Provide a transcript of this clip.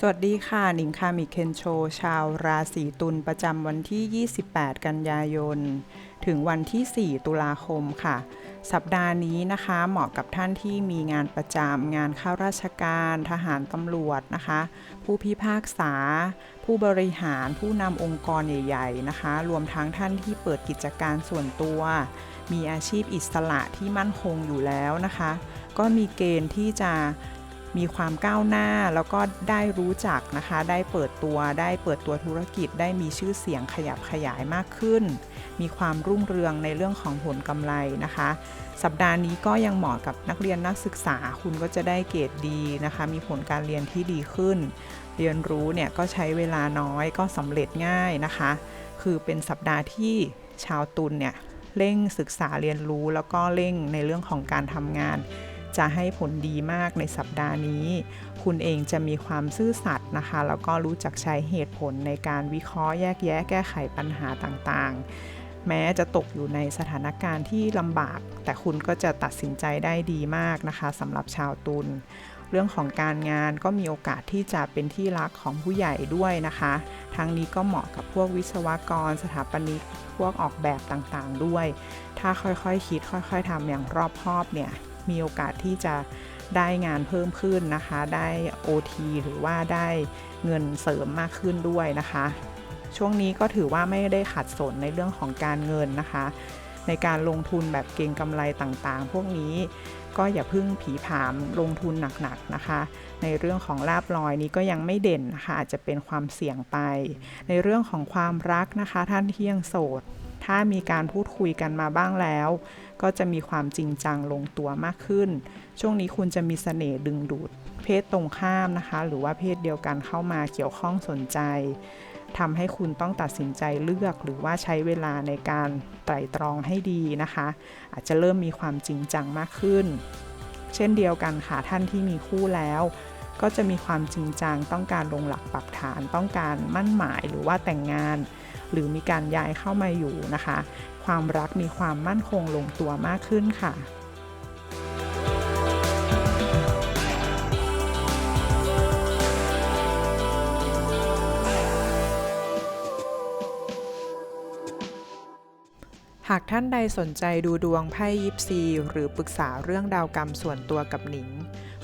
สวัสดีค่ะ หนิงคามิเคนโช ชาวราศีตุลประจำวันที่ 28 กันยายน ถึงวันที่ 4 ตุลาคมค่ะ สัปดาห์นี้นะคะเหมาะกับท่านที่มีงานประจำงานข้าราชการ ทหารตำรวจนะคะ ผู้พิพากษา ผู้บริหารผู้นำองค์กรใหญ่ ๆ นะคะ รวมทั้งท่านที่เปิดกิจการส่วนตัว มีอาชีพอิสระที่มั่นคงอยู่แล้วนะคะ ก็มีเกณฑ์ที่จะ มีความก้าวหน้าแล้วก็ได้รู้จักนะคะ ได้เปิดตัวได้เปิดตัวธุรกิจได้มีชื่อเสียงขยับขยายมากขึ้น มีความรุ่งเรืองในเรื่องของผลกำไรนะคะ สัปดาห์นี้ก็ยังเหมาะกับนักเรียนนักศึกษาคุณก็จะได้เกรดดีนะคะ มีผลการเรียนที่ดีขึ้น เรียนรู้เนี่ยก็ใช้เวลาน้อยก็สำเร็จง่ายนะคะ คือเป็นสัปดาห์ที่ชาวตุลเนี่ยเร่งศึกษาเรียนรู้แล้วก็เร่งในเรื่องของการทำงาน จะให้ผลดีมากในสัปดาห์นี้ คุณเองจะมีความซื่อสัตย์นะคะ แล้วก็รู้จักใช้เหตุผลในการวิเคราะห์แยกแยะแก้ไขปัญหาต่างๆ แม้จะตกอยู่ในสถานการณ์ที่ลำบาก แต่คุณก็จะตัดสินใจได้ดีมากนะคะสำหรับชาวตุลเรื่องของการงานก็มีโอกาสที่จะเป็นที่รักของผู้ใหญ่ด้วยนะคะ ทั้งนี้ก็เหมาะกับพวกวิศวกร สถาปนิก พวกออกแบบต่างๆด้วย ถ้าค่อยๆคคิดค่อย ๆทำอย่างรอบคอบเนี่ย มีโอกาสที่จะได้งานเพิ่มขึ้นนะคะ ได้ OT หรือว่าได้เงินเสริมมากขึ้นด้วยนะคะ ช่วงนี้ก็ถือว่าไม่ได้ขัดสนในเรื่องของการเงินนะคะ ในการลงทุนแบบเก็งกำไรต่างๆ พวกนี้ก็อย่าพึ่งผีผามลงทุนหนักๆนะคะ ในเรื่องของลาบลอยนี้ก็ยังไม่เด่นนะคะอาจจะเป็นความเสี่ยงไป ในเรื่องของความรักนะคะ ท่านที่ยังโสด ถ้ามีการพูดคุยกันมาบ้างแล้ว ก็จะมีความจริงจังลงตัวมากขึ้น ช่วงนี้คุณจะมีเสน่ห์ดึงดูด เพศตรงข้ามนะคะ หรือว่าเพศเดียวกันเข้ามาเกี่ยวข้องสนใจทำให้คุณต้องตัดสินใจเลือกหรือว่าใช้เวลาในการไตร่ตรองให้ดีนะคะ อาจจะเริ่มมีความจริงจังมากขึ้น เช่นเดียวกันค่ะท่านที่มีคู่แล้วก็จะมีความจริงจังต้องการลงหลักปักฐานต้องการมั่นหมายหรือว่าแต่งงาน หรือมีการย้ายเข้ามาอยู่นะคะ ความรักมีความมั่นคงลงตัวมากขึ้นค่ะหากท่านใดสนใจดูดวงไพ่ยิปซี หรือปรึกษาเรื่องดาวกรรมส่วนตัวกับหนิง